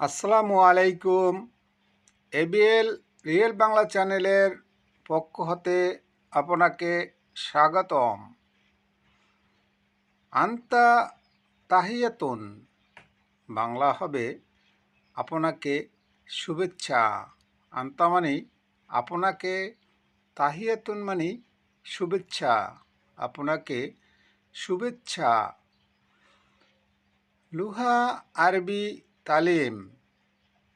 আসসালামু আলাইকুম। ABL real Bangla চ্যানেলের পক্ষ হতে আপনাকে স্বাগতম। আন্তা তাহিয়াতুন। বাংলা হবে আপনাকে শুভেচ্ছা। আন্তা মানে আপনাকে, তাহিয়াতুন মানে শুভেচ্ছা। আপনাকে শুভেচ্ছা। লুহা আরবি তালিম।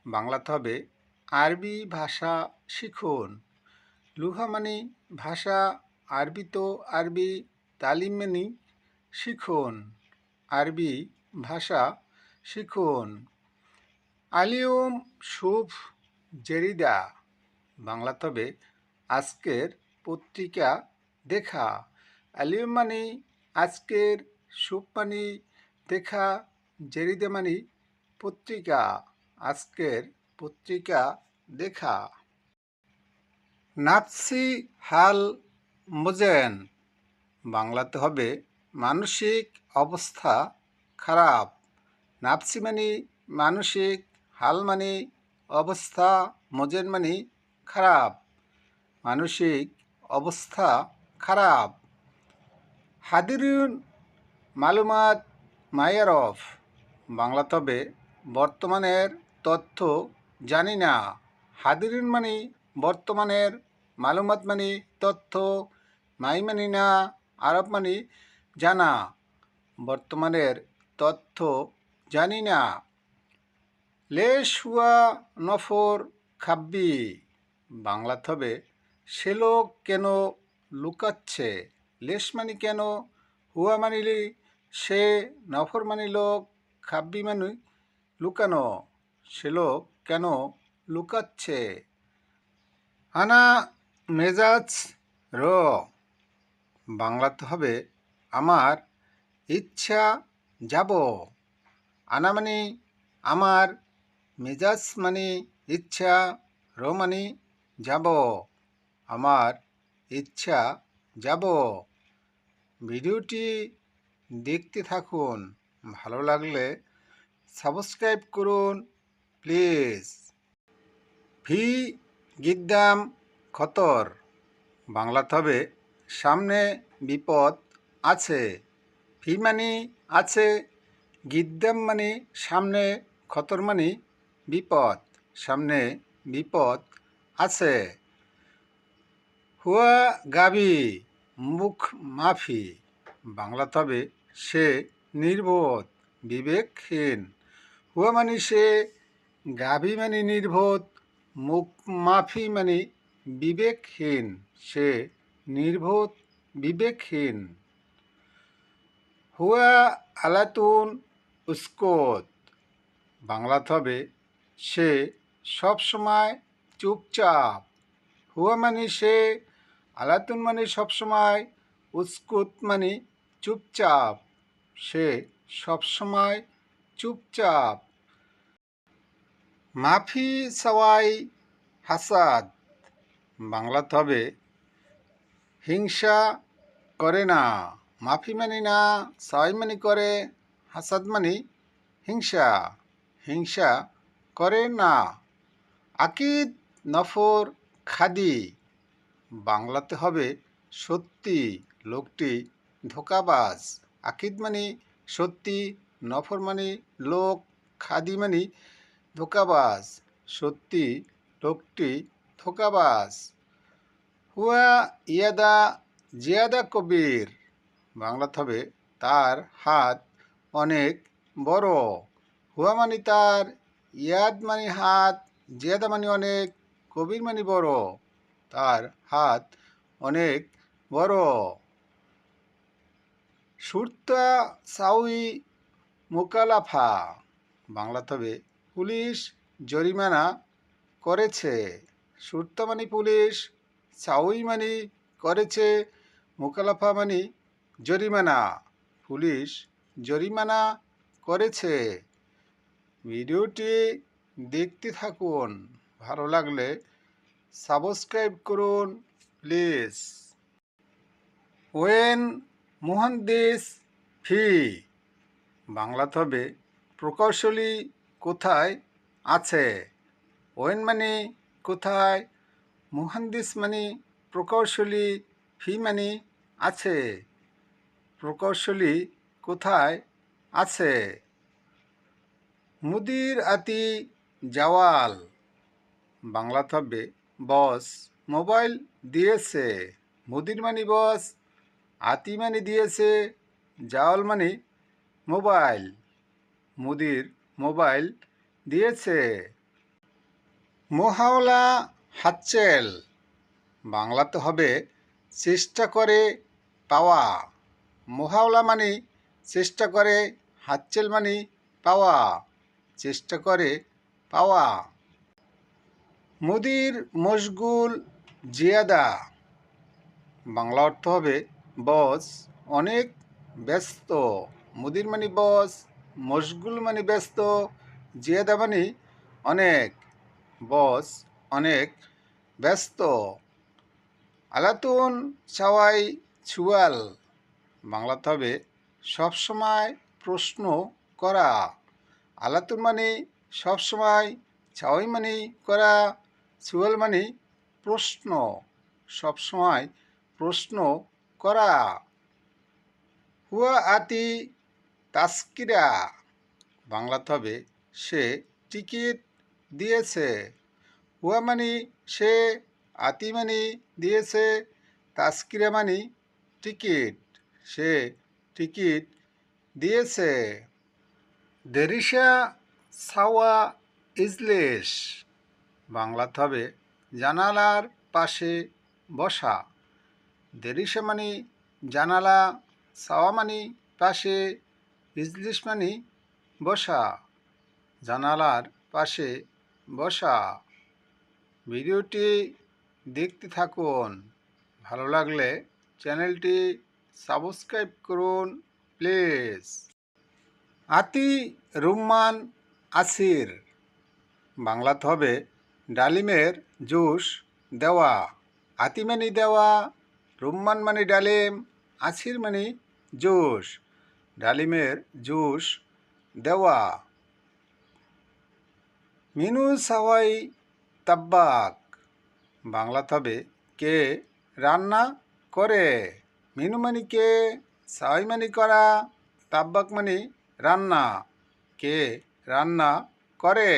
বাংলাতে হবে আরবি ভাষা শিখুন। লুহা মানে ভাষা, আরবি তো আরবি, তালিম মানে শিখুন। আরবি ভাষা শিখুন। আলিউম শুভ জেরিদা। বাংলাতে হবে আজকের পত্রিকা দেখা। আলিউম মানে আজকের শুভ মানে দেখা, জেরিদা মানে পত্রিকা, আজকের পত্রিকা দেখা। নাফসি হাল মোজেন, বাংলাতে হবে মানসিক অবস্থা খারাপ। নাফসি মানে মানসিক, হাল মানে অবস্থা, মোজেন মানে খারাপ। মানসিক অবস্থা খারাপ। হাদিরুন মালুমাত মায়ারফ বাংলা তবে বর্তমানের তথ্য জানি না। হাদিরুন মানে বর্তমানের, মালুমাত মানে তথ্য, মাই মানি না, আরব মানে জানা। বর্তমানের তথ্য জানি না। লেশ হুয়া নফর খাব্বি। বাংলাতে হবে সে লোক কেন লুকাচ্ছে? লেশ মানে কেন? হুয়া মানিলি সে নফর মানি লোক, খাব্বি মানে লুকানো? সে লোক কেন লুকাচ্ছে? আনা মেজাজ র। বাংলাতে হবে আমার ইচ্ছা যাব। আনা মানে আমার, মেজাজ মানে ইচ্ছা, র মানে যাব। আমার ইচ্ছা যাব। ভিডিওটি দেখতে থাকুন। ভালো লাগলে সাবস্ক্রাইব করুন, প্লিজ। ফি, গিদ্দাম, খতর। বাংলাতে হবে, সামনে বিপদ আছে। ফি মানে আছে, গিদ্দাম মানে সামনে খতর মানে বিপদ, সামনে বিপদ আছে। হুয়া গাবি, মুখ মাফি। বাংলাতে হবে, সে নির্বোধ, বিবেকহীন। হুয়া মানে সে, গাভী মানে নির্বোধ মুখ মাফি মানে বিবেকহীন, সে নির্বোধ বিবেকহীন। হুয়া আলাতুন উস্কোত। বাংলাতে হবে, সে সবসময় চুপচাপ। হুয়া মানে সে, আলাতুন মানে সবসময় উস্কুত মানে চুপচাপ। সে সবসময় চুপচাপ। মাফি সওয়াই হাসাদ। বাংলাতে হবে, হিংসা করে না। মাফি মানি না, সওয়াই মানি করে, হাসাদ মানি হিংসা। হিংসা করে না। আকিদ নফর খাদি। বাংলাতে হবে সত্যি, লোকটি ধোকাবাজ। আকিদ মানে সত্যি নফর মানে লোক খাদি মানে ধোকাবাজ, সত্যি লোকটি ধোকাবাজ। হুয়া ইয়াদা জিয়াদা কবির। বাংলাতে হবে তার হাত অনেক বড়। হুয়া মানে তার, ইয়াদ মানে হাত, জিয়াদা মানে অনেক, কবির মানে বড়। তার হাত অনেক বড়। সুরতা সাউই মোকালাফা। বাংলা তবে পুলিশ জরিমানা করেছে। সুরতা মানে পুলিশ সাউই মানে করেছে। মোকালাফা মানি জরিমানা। পুলিশ জরিমানা করেছে। ভিডিওটি দেখতে থাকুন। ভালো লাগলে সাবস্ক্রাইব করুন, প্লিজ। ওয়েন মুহান্দিস ফি। বাংলাতে হবে। প্রকৌশলী কোথায় আছে? ওয়েন মানে কোথায়? মুহান্দিস মানে প্রকৌশলী ফি মানে আছে? প্রকৌশলী কোথায় আছে? মুদির আতি জাওয়াল। বাংলাতে হবে বস, মোবাইল দিয়েছে। মুদির মানে বস আতি মানে দিয়েছে। জাওয়াল মানে মোবাইল, মুদির মোবাইল দিয়েছে। মোহাওলা হাতচেল বাংলাতে হবে চেষ্টা করে পাওয়া। মোহাওলা মানে চেষ্টা করে, হাতচেল মানে পাওয়া, চেষ্টা করে পাওয়া। মুদির মশগুল জিয়াদা, বাংলা অর্থ হবে বস, অনেক ব্যস্ত। মুদির মানে বস, মশগুল মানে ব্যস্ত, জিয়াদা মানে অনেক, বস অনেক ব্যস্ত। আলাতুন সাওয়াই ছুয়াল বাংলাতে হবে সবসময় প্রশ্ন করা। আলাতুন মানে সবসময় ছাওয়াই মানে করা ছুয়াল মানে প্রশ্ন, সবসময় প্রশ্ন করা। হুয়া আতি তাস্কিরা বাংলাতে হবে সে টিকিট দিয়েছে। হুয়া মানে সে আতি মানে দিয়েছে। তাস্কিরা মানে টিকিট, সে টিকিট দিয়েছে। দেরিশা সাওয়া ইজলিশ বাংলাতে হবে জানালার পাশে বসা। দেরিশা মানে জানালা, সাওয়া মানে পাশে ইজলিশ মানে বসা। জানালার পাশে বসা। ভিডিওটি দেখতে থাকুন। ভালো লাগলে চ্যানেলটি সাবস্ক্রাইব করুন, প্লিজ। আতি রুম্মান আসির। বাংলাতে হবে ডালিমের জুস দেওয়া। আতি মানে দেওয়া, রুম্মান মানে ডালিম, আসির মানে জুস। ডালিমের জুস দেওয়া। মিনু সাওয়াই তাব্বাক। বাংলাতে হবে কে রান্না করে? মিনু মানে কে? সাওয়াই মানে করা? তাব্বাক মানে রান্না। কে রান্না করে?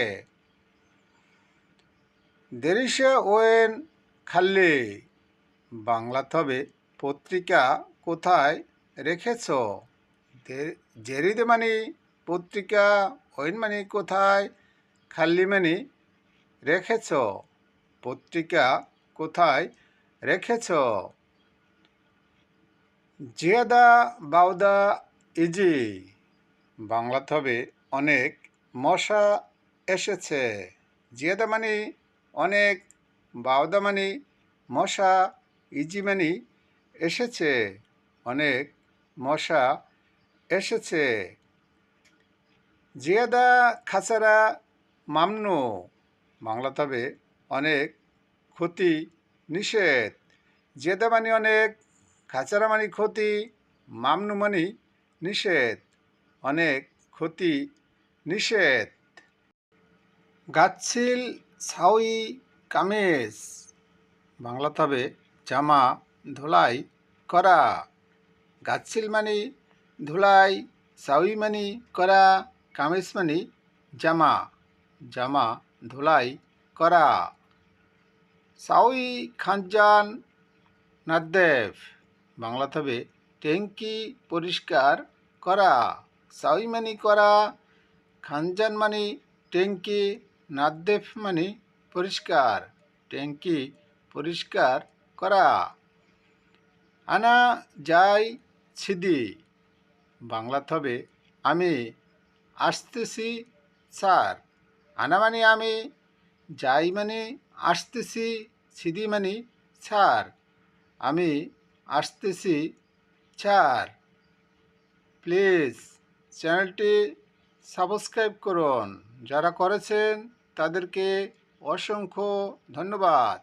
দেরিশে ওয়েন খাল্লি। বাংলাতে হবে পত্রিকা কোথায় রেখেছ? দে- জেরিদে মানে পত্রিকা ওয়েন মানে কোথায় খাল্লি মানে রেখেছ, পত্রিকা কোথায় রেখেছ? জিয়াদা বাউদা ইজি, বাংলাতে হবে অনেক মশা এসেছে। জিয়াদা মানে অনেক বাউদা মানে মশা ইজি মানে এসেছে। অনেক মশা এসেছে। জিয়াদা খাসারা মামনু। বাংলা তবে অনেক ক্ষতি নিষেধ। জিয়াদা মানে অনেক খাচারা মানে ক্ষতি, মামনু মানে নিষেধ। অনেক ক্ষতি নিষেধ। গাচ্ছিল ছাউই কামিজ। বাংলা তবে জামা ধোলাই করা। গাচ্ছিল মানে ধুলাই সাউই করা কামিজ জামা জামা, ধুলাই করা সাউই খানজান নাদ্দেব বাংলাতে হবে ট্যাঙ্কি পরিষ্কার করা সাউই করা খানজান মানে ট্যাঙ্কি নাদ্দেফ মানে পরিষ্কার ট্যাঙ্কি পরিষ্কার করা আনা যাই ছিদি। বাংলাতে হবে আমি আসতেছি, স্যার। আনা মানে আমি যাই মানে আসতেছি সিদি মানে স্যার। আমি আসতেছি, স্যার। প্লিজ চ্যানেলটি সাবস্ক্রাইব করুন। যারা করেছেন তাদেরকে অসংখ্য ধন্যবাদ।